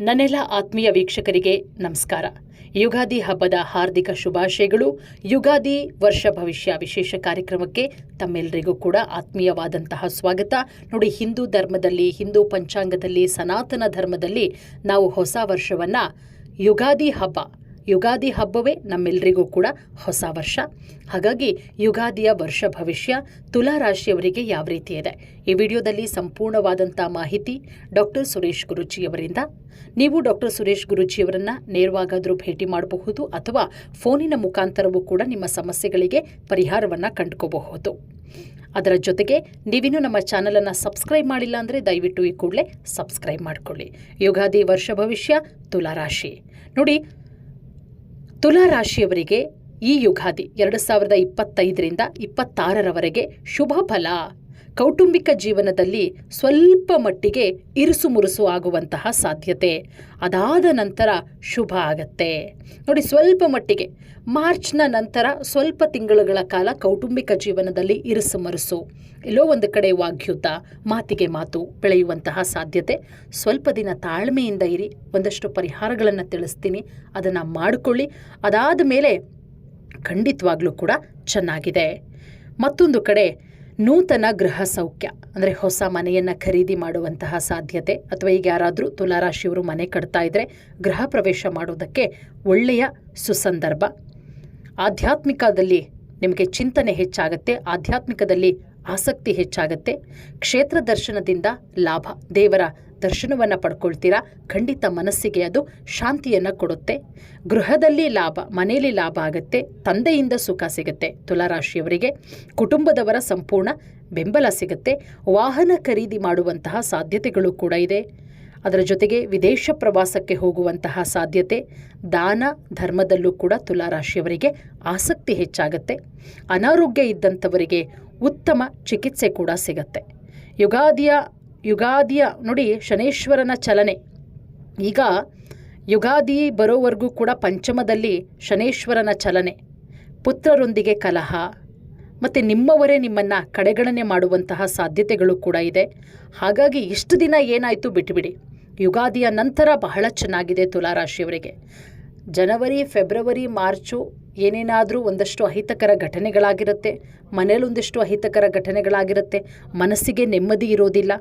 ನನ್ನೆಲ್ಲ ಆತ್ಮೀಯ ವೀಕ್ಷಕರಿಗೆ ನಮಸ್ಕಾರ. ಯುಗಾದಿ ಹಬ್ಬದ ಹಾರ್ದಿಕ ಶುಭಾಶಯಗಳು. ಯುಗಾದಿ ವರ್ಷ ಭವಿಷ್ಯ ವಿಶೇಷ ಕಾರ್ಯಕ್ರಮಕ್ಕೆ ತಮ್ಮೆಲ್ಲರಿಗೂ ಕೂಡ ಆತ್ಮೀಯವಾದಂತಹ ಸ್ವಾಗತ. ನೋಡಿ, ಹಿಂದೂ ಧರ್ಮದಲ್ಲಿ, ಹಿಂದೂ ಪಂಚಾಂಗದಲ್ಲಿ, ಸನಾತನ ಧರ್ಮದಲ್ಲಿ ನಾವು ಹೊಸ ವರ್ಷವನ್ನು ಯುಗಾದಿ ಹಬ್ಬ ಯುಗಾದಿ ಹಬ್ಬವೇ ನಮ್ಮೆಲ್ಲರಿಗೂ ಕೂಡ ಹೊಸ ವರ್ಷ. ಹಾಗಾಗಿ ಯುಗಾದಿಯ ವರ್ಷ ಭವಿಷ್ಯ ತುಲಾ ರಾಶಿಯವರಿಗೆ ಯಾವ ರೀತಿ ಇದೆ? ಈ ವಿಡಿಯೋದಲ್ಲಿ ಸಂಪೂರ್ಣವಾದಂಥ ಮಾಹಿತಿ ಡಾಕ್ಟರ್ ಸುರೇಶ್ ಗುರುಜಿಯವರಿಂದ. ನೀವು ಡಾಕ್ಟರ್ ಸುರೇಶ್ ಗುರುಜಿಯವರನ್ನು ನೇರವಾಗಾದರೂ ಭೇಟಿ ಮಾಡಬಹುದು ಅಥವಾ ಫೋನಿನ ಮುಖಾಂತರವೂ ಕೂಡ ನಿಮ್ಮ ಸಮಸ್ಯೆಗಳಿಗೆ ಪರಿಹಾರವನ್ನು ಕಂಡುಕೋಬಹುದು. ಅದರ ಜೊತೆಗೆ ನೀವಿನ್ನೂ ನಮ್ಮ ಚಾನಲನ್ನು ಸಬ್ಸ್ಕ್ರೈಬ್ ಮಾಡಿಲ್ಲ ಅಂದರೆ ದಯವಿಟ್ಟು ಈ ಕೂಡಲೇ ಸಬ್ಸ್ಕ್ರೈಬ್ ಮಾಡಿಕೊಳ್ಳಿ. ಯುಗಾದಿ ವರ್ಷ ಭವಿಷ್ಯ ತುಲಾ ರಾಶಿ. ನೋಡಿ ತುಲಾ ರಾಶಿಯವರಿಗೆ ಈ ಯುಗಾದಿ ಎರಡು ಸಾವಿರದ ಇಪ್ಪತ್ತೈದರಿಂದ ಇಪ್ಪತ್ತಾರರವರೆಗೆ ಶುಭ ಫಲ. ಕೌಟುಂಬಿಕ ಜೀವನದಲ್ಲಿ ಸ್ವಲ್ಪ ಮಟ್ಟಿಗೆ ಇರುಸುಮುರುಸು ಆಗುವಂತಹ ಸಾಧ್ಯತೆ. ಅದಾದ ನಂತರ ಶುಭ ಆಗತ್ತೆ. ನೋಡಿ, ಸ್ವಲ್ಪ ಮಟ್ಟಿಗೆ. ಮಾರ್ಚ್ನ ನಂತರ ಸ್ವಲ್ಪ ತಿಂಗಳುಗಳ ಕಾಲ ಕೌಟುಂಬಿಕ ಜೀವನದಲ್ಲಿ ಇರುಸು ಮರುಸು. ಎಲ್ಲೋ ಒಂದು ಕಡೆ ವಾಗ್ಯುತ, ಮಾತಿಗೆ ಮಾತು ಬೆಳೆಯುವಂತಹ ಸಾಧ್ಯತೆ. ಸ್ವಲ್ಪ ದಿನ ತಾಳ್ಮೆಯಿಂದ ಇರಿ, ಒಂದಷ್ಟು ಪರಿಹಾರಗಳನ್ನು ತಿಳಿಸ್ತೀನಿ, ಅದನ್ನು ಮಾಡಿಕೊಳ್ಳಿ. ಅದಾದ ಮೇಲೆ ಖಂಡಿತವಾಗ್ಲೂ ಕೂಡ ಚೆನ್ನಾಗಿದೆ. ಮತ್ತೊಂದು ಕಡೆ ನೂತನ ಗೃಹ ಸೌಖ್ಯ, ಅಂದರೆ ಹೊಸ ಮನೆಯನ್ನು ಖರೀದಿ ಮಾಡುವಂತಹ ಸಾಧ್ಯತೆ, ಅಥವಾ ಈಗ ಯಾರಾದರೂ ತುಲಾರಾಶಿಯವರು ಮನೆ ಕಟ್ತಾ ಇದ್ದರೆ ಗೃಹ ಪ್ರವೇಶ ಮಾಡೋದಕ್ಕೆ ಒಳ್ಳೆಯ ಸುಸಂದರ್ಭ. ಆಧ್ಯಾತ್ಮಿಕದಲ್ಲಿ ನಿಮಗೆ ಚಿಂತನೆ ಹೆಚ್ಚಾಗುತ್ತೆ. ಆಧ್ಯಾತ್ಮಿಕದಲ್ಲಿ ಆಸಕ್ತಿ ಹೆಚ್ಚಾಗತ್ತೆ. ಕ್ಷೇತ್ರ ದರ್ಶನದಿಂದ ಲಾಭ. ದೇವರ ದರ್ಶನವನ್ನು ಪಡ್ಕೊಳ್ತೀರಾ? ಖಂಡಿತ ಮನಸ್ಸಿಗೆ ಅದು ಶಾಂತಿಯನ್ನು ಕೊಡುತ್ತೆ. ಗೃಹದಲ್ಲಿ ಲಾಭ ಮನೆಯಲ್ಲಿ ಲಾಭ ಆಗುತ್ತೆ. ತಂದೆಯಿಂದ ಸುಖ ಸಿಗುತ್ತೆ ತುಲಾರಾಶಿಯವರಿಗೆ. ಕುಟುಂಬದವರ ಸಂಪೂರ್ಣ ಬೆಂಬಲ ಸಿಗುತ್ತೆ. ವಾಹನ ಖರೀದಿ ಮಾಡುವಂತಹ ಸಾಧ್ಯತೆಗಳು ಕೂಡ ಇದೆ. ಅದರ ಜೊತೆಗೆ ವಿದೇಶ ಪ್ರವಾಸಕ್ಕೆ ಹೋಗುವಂತಹ ಸಾಧ್ಯತೆ, ದಾನ, ಧರ್ಮದಲ್ಲೂ ಕೂಡ ತುಲಾರಾಶಿಯವರಿಗೆ ಆಸಕ್ತಿ ಹೆಚ್ಚಾಗತ್ತೆ. ಅನಾರೋಗ್ಯ ಇದ್ದಂಥವರಿಗೆ ಉತ್ತಮ ಚಿಕಿತ್ಸೆ ಕೂಡ ಸಿಗತ್ತೆ. ಯುಗಾದಿಯ ಯುಗಾದಿಯ ನೋಡಿ ಶನೇಶ್ವರನ ಚಲನೆ. ಈಗ ಯುಗಾದಿ ಬರೋವರೆಗೂ ಕೂಡ ಪಂಚಮದಲ್ಲಿ ಶನೇಶ್ವರನ ಚಲನೆ. ಪುತ್ರರೊಂದಿಗೆ ಕಲಹ ಮತ್ತು ನಿಮ್ಮವರೇ ನಿಮ್ಮನ್ನು ಕಡೆಗಣನೆ ಮಾಡುವಂತಹ ಸಾಧ್ಯತೆಗಳು ಕೂಡ ಇದೆ. ಹಾಗಾಗಿ ಇಷ್ಟು ದಿನ ಏನಾಯಿತು ಬಿಟ್ಟುಬಿಡಿ ಯುಗಾದಿಯ ನಂತರ ಬಹಳ ಚೆನ್ನಾಗಿದೆ ತುಲಾರಾಶಿಯವರಿಗೆ. ಜನವರಿ, ಫೆಬ್ರವರಿ, ಮಾರ್ಚು ಏನೇನಾದರೂ ಒಂದಷ್ಟು ಅಹಿತಕರ ಘಟನೆಗಳಾಗಿರುತ್ತೆ. ಮನೇಲಿ ಒಂದಿಷ್ಟು ಅಹಿತಕರ ಘಟನೆಗಳಾಗಿರುತ್ತೆ. ಮನಸ್ಸಿಗೆ ನೆಮ್ಮದಿ ಇರೋದಿಲ್ಲ.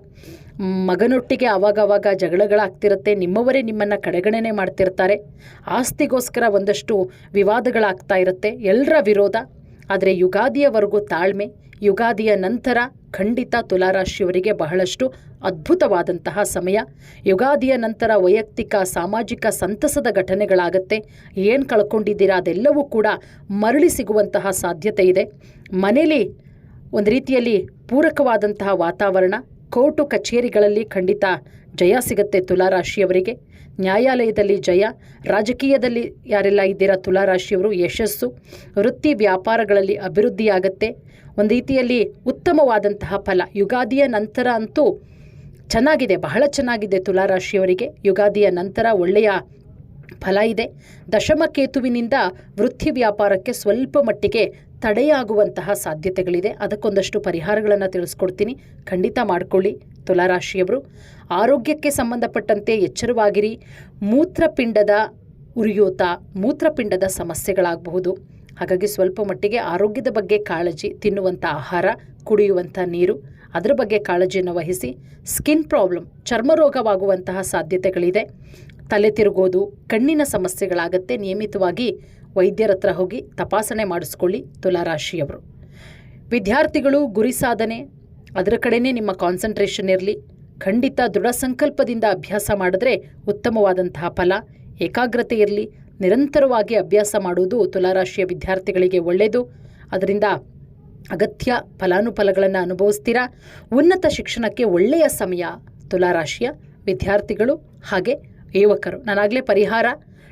ಮಗನೊಟ್ಟಿಗೆ ಆವಾಗವಾಗ ಜಗಳಗಳಾಗ್ತಿರುತ್ತೆ. ನಿಮ್ಮವರೇ ನಿಮ್ಮನ್ನು ಕಡೆಗಣನೆ ಮಾಡ್ತಿರ್ತಾರೆ. ಆಸ್ತಿಗೋಸ್ಕರ ಒಂದಷ್ಟು ವಿವಾದಗಳಾಗ್ತಾ ಇರುತ್ತೆ. ಎಲ್ಲರ ವಿರೋಧ. ಆದರೆ ಯುಗಾದಿಯವರೆಗೂ ತಾಳ್ಮೆ. ಯುಗಾದಿಯ ನಂತರ ಖಂಡಿತ ತುಲಾರಾಶಿಯವರಿಗೆ ಬಹಳಷ್ಟು ಅದ್ಭುತವಾದಂತಹ ಸಮಯ. ಯುಗಾದಿಯ ನಂತರ ವೈಯಕ್ತಿಕ, ಸಾಮಾಜಿಕ ಸಂತಸದ ಘಟನೆಗಳಾಗತ್ತೆ. ಏನು ಕಳ್ಕೊಂಡಿದ್ದೀರಾ ಅದೆಲ್ಲವೂ ಕೂಡ ಮರಳಿ ಸಿಗುವಂತಹ ಸಾಧ್ಯತೆ ಇದೆ. ಮನೇಲಿ ಒಂದು ರೀತಿಯಲ್ಲಿ ಪೂರಕವಾದಂತಹ ವಾತಾವರಣ, ಕೋರ್ಟು ಕಚೇರಿಗಳಲ್ಲಿ ಖಂಡಿತ ಜಯ ಸಿಗುತ್ತೆ ತುಲಾರಾಶಿಯವರಿಗೆ. ನ್ಯಾಯಾಲಯದಲ್ಲಿ ಜಯ, ರಾಜಕೀಯದಲ್ಲಿ ಯಾರೆಲ್ಲ ಇದ್ದೀರಾ ತುಲಾರಾಶಿಯವರು ಯಶಸ್ಸು, ವೃತ್ತಿ ವ್ಯಾಪಾರಗಳಲ್ಲಿ ಅಭಿವೃದ್ಧಿಯಾಗತ್ತೆ. ಒಂದು ರೀತಿಯಲ್ಲಿ ಉತ್ತಮವಾದಂತಹ ಫಲ, ಯುಗಾದಿಯ ನಂತರ ಅಂತೂ ಚೆನ್ನಾಗಿದೆ, ಬಹಳ ಚೆನ್ನಾಗಿದೆ ತುಲಾರಾಶಿಯವರಿಗೆ. ಯುಗಾದಿಯ ನಂತರ ಒಳ್ಳೆಯ ಫಲ ಇದೆ. ದಶಮಕೇತುವಿನಿಂದ ವೃತ್ತಿ ವ್ಯಾಪಾರಕ್ಕೆ ಸ್ವಲ್ಪ ಮಟ್ಟಿಗೆ ತಡೆಯಾಗುವಂತಹ ಸಾಧ್ಯತೆಗಳಿದೆ. ಅದಕ್ಕೊಂದಷ್ಟು ಪರಿಹಾರಗಳನ್ನು ತಿಳಿಸ್ಕೊಡ್ತೀನಿ. ಖಂಡಿತ ಮಾಡಿಕೊಳ್ಳಿ. ತುಲಾರಾಶಿಯವರು, ಆರೋಗ್ಯಕ್ಕೆ ಸಂಬಂಧಪಟ್ಟಂತೆ ಎಚ್ಚರವಾಗಿರಿ. ಮೂತ್ರಪಿಂಡದ ಉರಿಯೂತ, ಮೂತ್ರಪಿಂಡದ ಸಮಸ್ಯೆಗಳಾಗಬಹುದು. ಹಾಗಾಗಿ ಸ್ವಲ್ಪ ಮಟ್ಟಿಗೆ ಆರೋಗ್ಯದ ಬಗ್ಗೆ ಕಾಳಜಿ ತಿನ್ನುವಂಥ ಆಹಾರ ಕುಡಿಯುವಂಥ ನೀರು, ಅದರ ಬಗ್ಗೆ ಕಾಳಜಿಯನ್ನು ವಹಿಸಿ. ಸ್ಕಿನ್ ಪ್ರಾಬ್ಲಮ್ ಚರ್ಮರೋಗವಾಗುವಂತಹ ಸಾಧ್ಯತೆಗಳಿದೆ. ತಲೆ ತಿರುಗೋದು, ಕಣ್ಣಿನ ಸಮಸ್ಯೆಗಳಾಗತ್ತೆ. ನಿಯಮಿತವಾಗಿ ವೈದ್ಯರ ಹತ್ರ ಹೋಗಿ ತಪಾಸಣೆ ಮಾಡಿಸ್ಕೊಳ್ಳಿ ತುಲಾರಾಶಿಯವರು. ವಿದ್ಯಾರ್ಥಿಗಳು ಗುರಿ ಸಾಧನೆ, ಅದರ ಕಡೆಯೇ ನಿಮ್ಮ ಕಾನ್ಸಂಟ್ರೇಷನ್ ಇರಲಿ. ಖಂಡಿತ ದೃಢ ಸಂಕಲ್ಪದಿಂದ ಅಭ್ಯಾಸ ಮಾಡಿದ್ರೆ ಉತ್ತಮವಾದಂತಹ ಫಲ, ಏಕಾಗ್ರತೆ ಇರಲಿ. ನಿರಂತರವಾಗಿ ಅಭ್ಯಾಸ ಮಾಡುವುದು ತುಲಾರಾಶಿಯ ವಿದ್ಯಾರ್ಥಿಗಳಿಗೆ ಒಳ್ಳೆಯದು. ಅದರಿಂದ ಅಗತ್ಯ ಫಲಾನುಫಲಗಳನ್ನು ಅನುಭವಿಸ್ತೀರಾ? ಉನ್ನತ ಶಿಕ್ಷಣಕ್ಕೆ ಒಳ್ಳೆಯ ಸಮಯ ತುಲಾರಾಶಿಯ ವಿದ್ಯಾರ್ಥಿಗಳು ಹಾಗೆ ಯುವಕರು. ನಾನಾಗಲೇ ಪರಿಹಾರ.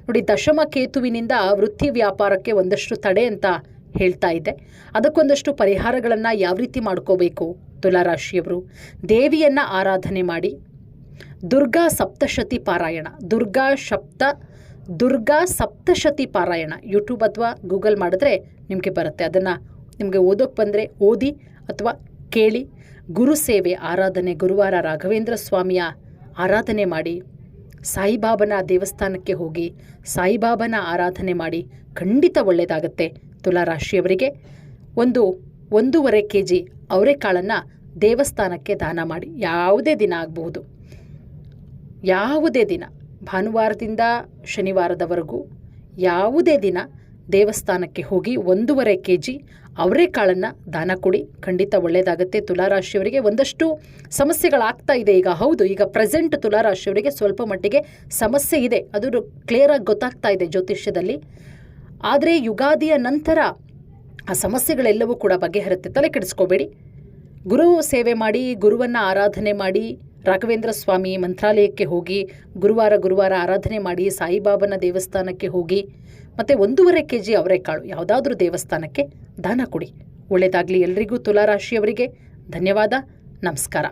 ನೋಡಿ, ದಶಮ ಕೇತುವಿನಿಂದ ವೃತ್ತಿ ವ್ಯಾಪಾರಕ್ಕೆ ಒಂದಷ್ಟು ತಡೆ ಅಂತ ಹೇಳ್ತಾ ಇದೆ. ಅದಕ್ಕೊಂದಷ್ಟು ಪರಿಹಾರಗಳನ್ನು ಯಾವ ರೀತಿ ಮಾಡ್ಕೋಬೇಕು? ತುಲಾರಾಶಿಯವರು, ದೇವಿಯನ್ನು ಆರಾಧನೆ ಮಾಡಿ. ದುರ್ಗಾ ಸಪ್ತಶತಿ ಪಾರಾಯಣ. ದುರ್ಗಾ ಸಪ್ತ ದುರ್ಗಾ ಸಪ್ತಶತಿ ಪಾರಾಯಣ. ಯೂಟ್ಯೂಬ್ ಅಥವಾ ಗೂಗಲ್ ಮಾಡಿದ್ರೆ ನಿಮಗೆ ಬರುತ್ತೆ. ಅದನ್ನು ನಿಮಗೆ ಓದೋಕ್ಕೆ ಬಂದರೆ ಓದಿ ಅಥವಾ ಕೇಳಿ. ಗುರು ಸೇವೆ, ಆರಾಧನೆ, ಗುರುವಾರ ರಾಘವೇಂದ್ರ ಸ್ವಾಮಿಯ ಆರಾಧನೆ ಮಾಡಿ. ಸಾಯಿಬಾಬನ ದೇವಸ್ಥಾನಕ್ಕೆ ಹೋಗಿ ಸಾಯಿಬಾಬನ ಆರಾಧನೆ ಮಾಡಿ ಖಂಡಿತ ಒಳ್ಳೆಯದಾಗತ್ತೆ ತುಲಾರಾಶಿಯವರಿಗೆ ಒಂದು ಒಂದೂವರೆ ಕೆ ಜಿ ಅವರೆಕಾಳನ್ನು ದೇವಸ್ಥಾನಕ್ಕೆ ದಾನ ಮಾಡಿ. ಯಾವುದೇ ದಿನ ಆಗಬಹುದು. ಯಾವುದೇ ದಿನ, ಭಾನುವಾರದಿಂದ ಶನಿವಾರದವರೆಗೂ ಯಾವುದೇ ದಿನ ದೇವಸ್ಥಾನಕ್ಕೆ ಹೋಗಿ ಒಂದೂವರೆ ಕೆ ಜಿ ಅವರೆಕಾಳನ್ನು ದಾನ ಕೊಡಿ. ಖಂಡಿತ ಒಳ್ಳೆಯದಾಗುತ್ತೆ ತುಲಾರಾಶಿಯವರಿಗೆ ಒಂದಷ್ಟು ಸಮಸ್ಯೆಗಳಾಗ್ತಾ ಇದೆ ಈಗ. ಹೌದು, ಈಗ ಪ್ರೆಸೆಂಟ್ ತುಲಾರಾಶಿಯವರಿಗೆ ಸ್ವಲ್ಪ ಮಟ್ಟಿಗೆ ಸಮಸ್ಯೆ ಇದೆ. ಅದು ಕ್ಲಿಯರಾಗಿ ಗೊತ್ತಾಗ್ತಾ ಇದೆ ಜ್ಯೋತಿಷ್ಯದಲ್ಲಿ. ಆದರೆ ಯುಗಾದಿಯ ನಂತರ ಆ ಸಮಸ್ಯೆಗಳೆಲ್ಲವೂ ಕೂಡ ಬಗೆಹರುತ್ತೆ. ತಲೆ ಕೆಡಿಸ್ಕೋಬೇಡಿ. ಗುರು ಸೇವೆ ಮಾಡಿ, ಗುರುವನ್ನು ಆರಾಧನೆ ಮಾಡಿ ರಾಘವೇಂದ್ರ ಸ್ವಾಮಿ ಮಂತ್ರಾಲಯಕ್ಕೆ ಹೋಗಿ ಗುರುವಾರ ಗುರುವಾರ ಆರಾಧನೆ ಮಾಡಿ ಸಾಯಿಬಾಬನ ದೇವಸ್ಥಾನಕ್ಕೆ ಹೋಗಿ, ಮತ್ತು ಒಂದೂವರೆ ಕೆ ಜಿ ಅವರೆಕಾಳು ಯಾವುದಾದ್ರೂ ದೇವಸ್ಥಾನಕ್ಕೆ ದಾನ ಕೊಡಿ. ಒಳ್ಳೆಯದಾಗಲಿ ಎಲ್ರಿಗೂ ತುಲಾರಾಶಿಯವರಿಗೆ ಧನ್ಯವಾದ, ನಮಸ್ಕಾರ.